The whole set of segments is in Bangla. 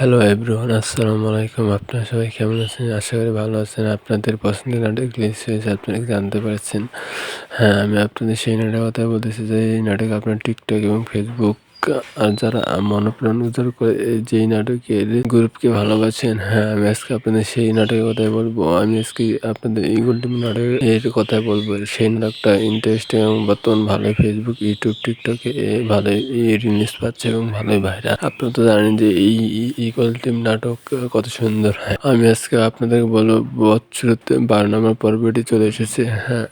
হ্যালো এভরিওয়ান আসসালামু আলাইকুম আপনারা সবাই কেমন আছেন আশা করি ভালো আছেন আপনাদের পছন্দের নাটক রিলিজ হয়েছে আপনারা জানতে পারছেন হ্যাঁ আমি আপনাদের সেই নাটকের কথা বলতেছি যে এই নাটক আপনার টিকটক এবং ফেসবুক যারা মনোপ্রাণ উদ্ধার করে যেই নাটকের গ্রুপকে ভালোবাসেন হ্যাঁ আমি আজকে আপনাদের সেই নাটকের কথাই বলব। আমি আজকে আপনাদের এই গোল্ডেন নাটকের কথাই বলব। সেই নাটকটা ইন্টারেস্টিং এবং বর্তমান ভালোই ফেসবুক ইউটিউব টিকটকে ভালোই রিলিজ পাচ্ছে এবং ভালোই ভাইরাল আপনারা তো জানেন যে এই ইকুয়াল টিম নাটক কত সুন্দর, হয়। আমি আজকে আপনাদের বলব বৎসরতে বারো নম্বর পর্বটি চলে এসেছে হ্যাঁ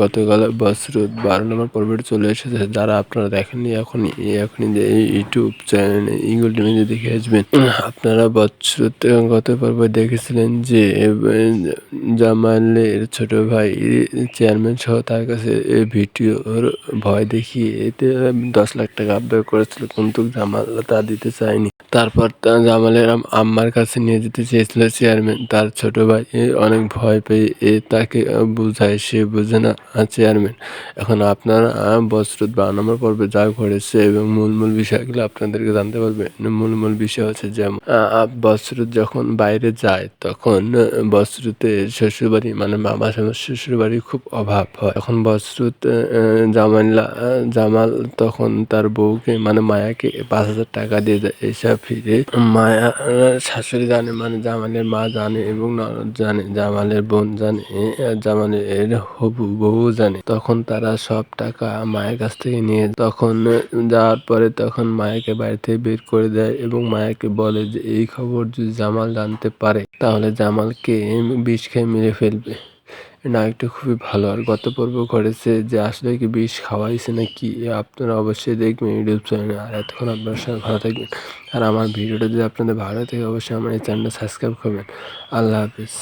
গতকাল বৎসরত বারো নম্বর পর্বটি চলে এসেছে। যারা আপনারা দেখেননি, এখনই এখনই এই ইউটিউব চ্যানেলে ইগল টিভিতে দেখে আসবেন, আপনারা বছর গত পর্ব দেখেছিলেন যে জামালের ছোট ভাই চেয়ারম্যান সহ তার কাছে ভিডিওর ভয় দেখিয়ে এতে দশ লাখ টাকা আবদার করেছিল, কিন্তু জামাল তা দিতে চায়নি। তারপর জামালের আম্মার কাছে নিয়ে যেতে চেয়েছিল চেয়ারম্যান। তার ছোট ভাই অনেক ভয় পেয়ে এ তাকে বোঝায় সে বোঝে না চেয়ারম্যান। এখন আপনারা বছর বারো নম্বর পর্বে যা ঘটেছে এবং মূল মূল বিষয়গুলো আপনাদেরকে জানতে পারবেন মূল মূল বিষয় হচ্ছে যেমন বছরত যখন বাইরে যায় তখন বছরতে শ্বশুরবাড়ি মানে মামা শ্বশুরবাড়ি খুব অভাব হয়। এখন বছরত জামাল্লা জামাল তখন তার বউকে মানে মায়াকে পাঁচ হাজার টাকা দিয়ে দেয়। এসব ফিরে। মায়া শাশুড়ি জানে মানে জামালের মা জানে এবং ননদ জানে, জামালের বোন জানে জামালের হবু বউ জানে। তখন তারা সব টাকা মায়ের কাছ থেকে নিয়ে তখন যাওয়ার পরে তখন মায়াকে বাড়ি থেকে বের করে দেয় এবং মায়াকে বলে যে, এই খবর যদি জামাল জানতে পারে, তাহলে জামালকে বিষ খেয়ে মেরে ফেলবে। নায়কটা খুবই ভালো। আর গত পর্ব ঘটেছে যে আসলে কি বিষ খাওয়াইছে নাকি? আপনারা অবশ্যই দেখবেন ইউটিউব চ্যানেলে আর এতক্ষণ আপনার সঙ্গে ভালো থাকবেন। আর আমার ভিডিওটা যদি আপনাদের ভালো থাকে অবশ্যই আমার এই চ্যানেলটা সাবস্ক্রাইব করবেন। আল্লাহ হাফিজ।